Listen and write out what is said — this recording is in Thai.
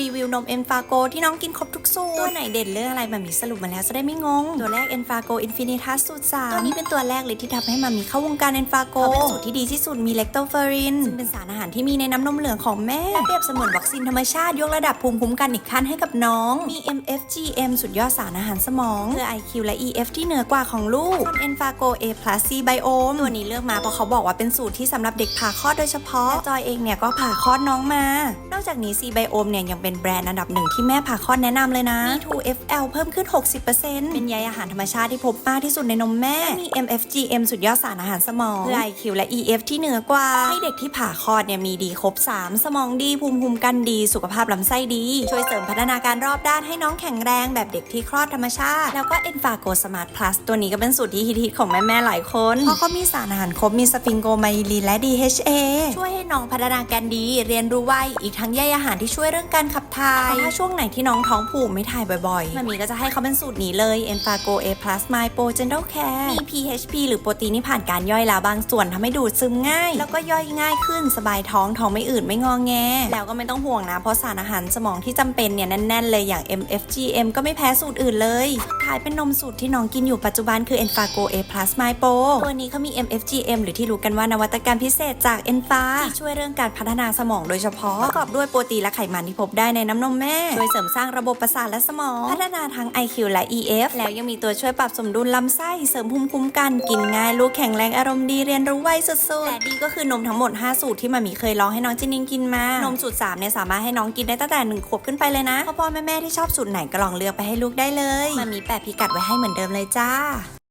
รีวิวนมเอ็นฟาโกที่น้องกินครบทุกสูตร ตัวไหนเด่นเรื่องอะไรแบบนี้สรุปมาแล้วจะได้ไม่งง ตัวแรกเอ็นฟาโกอินฟินิทัสสูตร3ตัวนี้เป็นตัวแรกเลยที่ทำให้มามีเข้าวงการเอ็นฟาโกเป็นสูตรที่ดีที่สุดมีเลคโตเฟอรินซึ่งเป็นสารอาหารที่มีในน้ำนมเหลืองของแม่และเปรียบเสมือนวัคซีนธรรมชาติยกระดับภูมิคุ้มกันอีกขั้นให้กับน้อง มี MFGM สุดยอดสารอาหารสมองเพื่อ IQ และ EF ที่เหนือกว่าของลูกส่วน e n f a g o A plus C Biome ตัวนี้เลือกมาเพราะเขาบอกว่าเป็นสูตรที่สำหรับเด็กผ่าคลอดโดยเฉพาะและจอยเองเนี่ยก็ผ่าคลอดน้องมา นอกจากนี้ C Biome เนี่ยยังเป็นแบรนด์อันดับหนึ่งที่แม่ผ่าคลอดแนะนำเลยนะมี 2FL เพิ่มขึ้น 60%เป็นใยอาหารธรรมชาติที่พบมากที่สุดในนมแม่ มี MFGM สุดยอดสารอาหารสมองเพื่อ IQ และ EF ที่เหนือกว่า ให้เด็กที่ผ่าคลอดเนี่ยมีดีครบ 3 สมองดีภูมิคุ้มกันดี สุขภาพลำไส้ดี ช่วยเสริมพัฒนาการรอบด้านให้น้องแข็งแรงแบบเด็กที่คลอดธรรมชาติ แล้วก็ e n f a g o Smart Plus ตัวนี้ก็เป็นสูตรที่ฮิตๆของแม่ๆหลายคน เพราะเขามีสารอาหารครบมีสฟิงโกไมลินและ DHA ช่วยให้น้องพัฒนาการดี เรียนรู้ไวอีกทั้งใยอาหารที่ช่วยเรื่องการขับถ่าย ถ้าช่วงไหนที่น้องท้องผูกไม่ถ่ายบ่อยๆ มันมีก็จะให้เขาเป็นสูตรนี้เลย e n f a g o A Plus My Pro Gentle Care มี PHP หรือโปรตีนที่ผ่านการย่อยแล้วบางส่วนทำให้ดูดซึมง่าย แล้วก็ย่อยง่ายขึ้นสบายท้องท้องไม่อืดไม่งอแง แล้วก็ไม่ต้องห่วงนะ เพราะสารอาหารสมองที่จำเป็นเนี่ยแน่นๆเลยอย่าง MFGM ก็ไม่แพ้สูตรอื่นเลยสุดท้ายเป็นนมสูตรที่น้องกินอยู่ปัจจุบันคือ e n f a g o A Plus My Pro ตัวนี้เขามี MFGM หรือที่รู้กันว่านวัตกรรมพิเศษจาก e n f a ที่ช่วยเรื่องการพัฒนาสมองโดยเฉพาะประกอบด้วยโปรตีนและไขมันที่พบได้ในน้ำนมแม่ ช่วยเสริมสร้างระบบประสาทและสมอง พัฒนาทั้ง IQ และ EF แล้วยังมีตัวช่วยปรับสมดุลลำไส้ เสริมภูมิคุ้มกัน กินง่าย ลูกแข็งแรงอารมณ์ดี เรียนรู้ไวสุดๆ และดีก็คือนมทั้งหมด 5 สูตรที่มามีเคยลองให้น้องจินนิงกินมา นมสูตร3เนี่ยสามารถให้น้องกินได้ตั้งแต่1ขวบขึ้นไปเลยนะ พ่อพ่อแม่แม่ๆที่ชอบสูตรไหนก็ลองเลือกไปให้ลูกได้เลย มามีแปะพิกัดไว้ให้เหมือนเดิมเลยจ้า